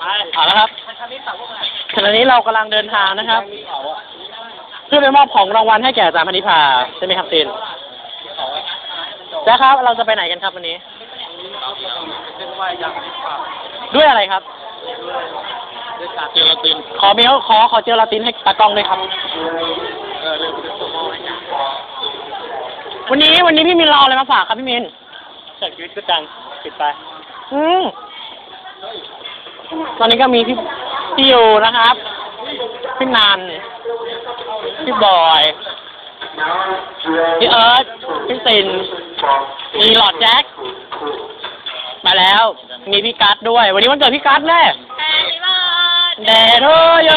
เอาละครับขณะนี้เรากำลังเดินทางนะครับ เพื่อไปมอบของรางวัลให้แก่อาจารย์พนิพาใช่ไหมครับตินแจ๊คครับเราจะไปไหนกันครับวันนี้ ด้วยอะไรครับด้วยการเจลาตินขอเมลขอขอเจลาตินให้ตากล้องด้วยครับ เออเร็วจะส่งมอบให้กันวันนี้วันนี้พี่มินเราเอาอะไรมาฝากครับพี่มินจากชีวิตก็จังปิดไป อืม ตอนนี้ก็มีพี่พี่ยูนะครับ พี่นัน พี่บอย พี่เอิร์ธพี่ซิน มีหลอดแจ็ค มาแล้ว มีพี่กัสด้วย วันนี้วันเกิดพี่กัสแน่ Happy birthday เดโรโย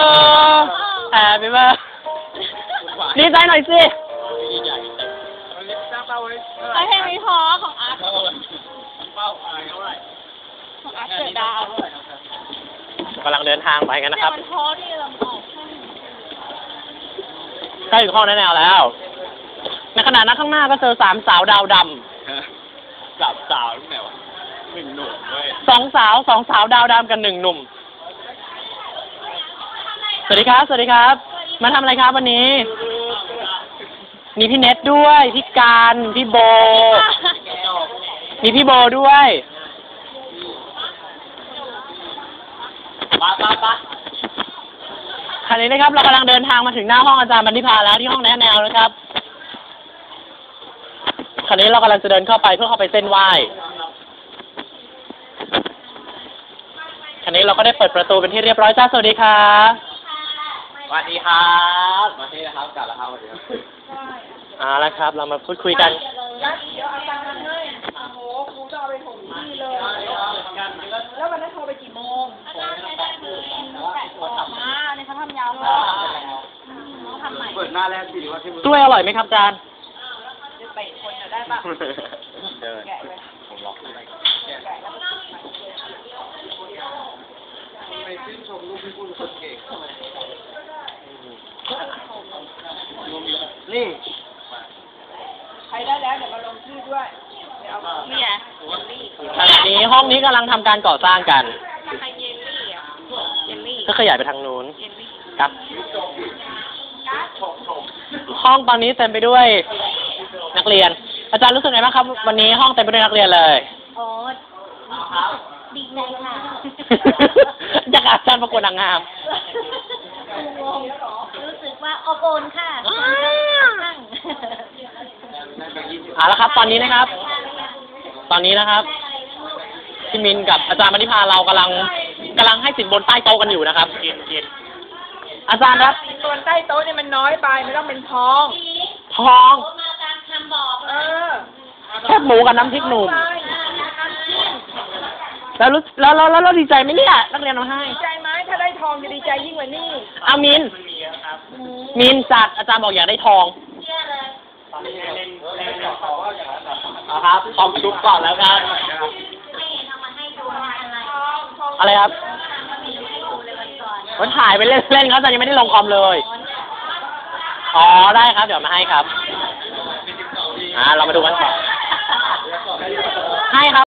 แฮปปี้เบิร์ดีใจหน่อยสิไอเพลงมีพอของอาร์ตของอาร์ตเกิดดาว กำลังเดินทางไปกันนะครับเนี่ยมันพอที่เราออกใกล้ถึงห้องแน่ๆแล้ว ในขณะนั้นข้างหน้าก็เจอสามสาวดาวดสาวสาวที่ไหนวะหนึ่งหนุ่มด้วยำสองสาวสองสาวดาวดำกันหนึ่งหนุ่ม สวัสดีครับ สวัสดีครับ มาทำอะไรครับวันนี้ มีพี่เน็ตด้วย พี่การ พี่โบ มีพี่โบด้วย ปะปะปะขณะนี้นะครับเรากำลังเดินทางมาถึงหน้าห้องอาจารย์บรรทิพาแล้วที่ห้องแนะแนวนะครับขณะนี้เรากำลังจะเดินเข้าไปเพื่อเข้าไปเส้นไหว้ขณะนี้เราก็ได้เปิดประตูเป็นที่เรียบร้อยจ้าสวัสดีค่ะสวัสดีครับมาที่นะครับกลับแล้วครับสวัสดีครับเอาละครับ เรามาพูดคุยกันแล้ว เปิดหน้าแรกสิว่าที่มึงกล้วยอร่อยไหมครับอาจารย์ไปคนจะได้ปะเดินผมล็อกไปไปชื่นชมลูกพี่ปุ้นคนเก่งนี่ ใครได้แล้วเดี๋ยวมาลงชื่อด้วยเดี๋ยวเอาเนี่ยขณะนี้ห้องนี้กำลังทำการก่อสร้างกันใครเยลลี่อะเยลลี่ก็ขยายไปทางนู้นเยลลี่ครับ ห้องตอนนี้เต็มไปด้วยนักเรียน อาจารย์รู้สึกไงบ้างครับ วันนี้ห้องเต็มไปด้วยนักเรียนเลย โอ้ดีใจค่ะ อยากอาจารย์ประกวดนางงามงงรู้สึกว่าอบอุ่นค่ะนั่งเอาละครับ ตอนนี้นะครับ ตอนนี้นะครับพี่มินกับอาจารย์มณิพาเรากำลังกำลังให้สินบนใต้โต๊ะกันอยู่นะครับ กินกิน อาจารย์ครับส่วนใต้โต๊ะเนี่ยมันน้อยไปไม่ต้องเป็นทองทองเออแคบหมูกับน้ำพริกหนุ่ม แล้วรู้แล้วแล้วแล้วแล้วดีใจไหมเนี่ยนักเรียนเอาให้ดีใจไหมถ้าได้ทองจะดีใจยิ่งกว่านี้เอามิน มินจัดอาจารย์บอกอยากได้ทองเอาครับคอมชุบก่อนแล้วกันอะไรครับ มันถ่ายไปเล่นเล่นครับอาจารย์ยังไม่ได้ลงคอมเลย อ๋อได้ครับ เดี๋ยวมาให้ครับ อ่าเรามาดูกันต่อให้ครับ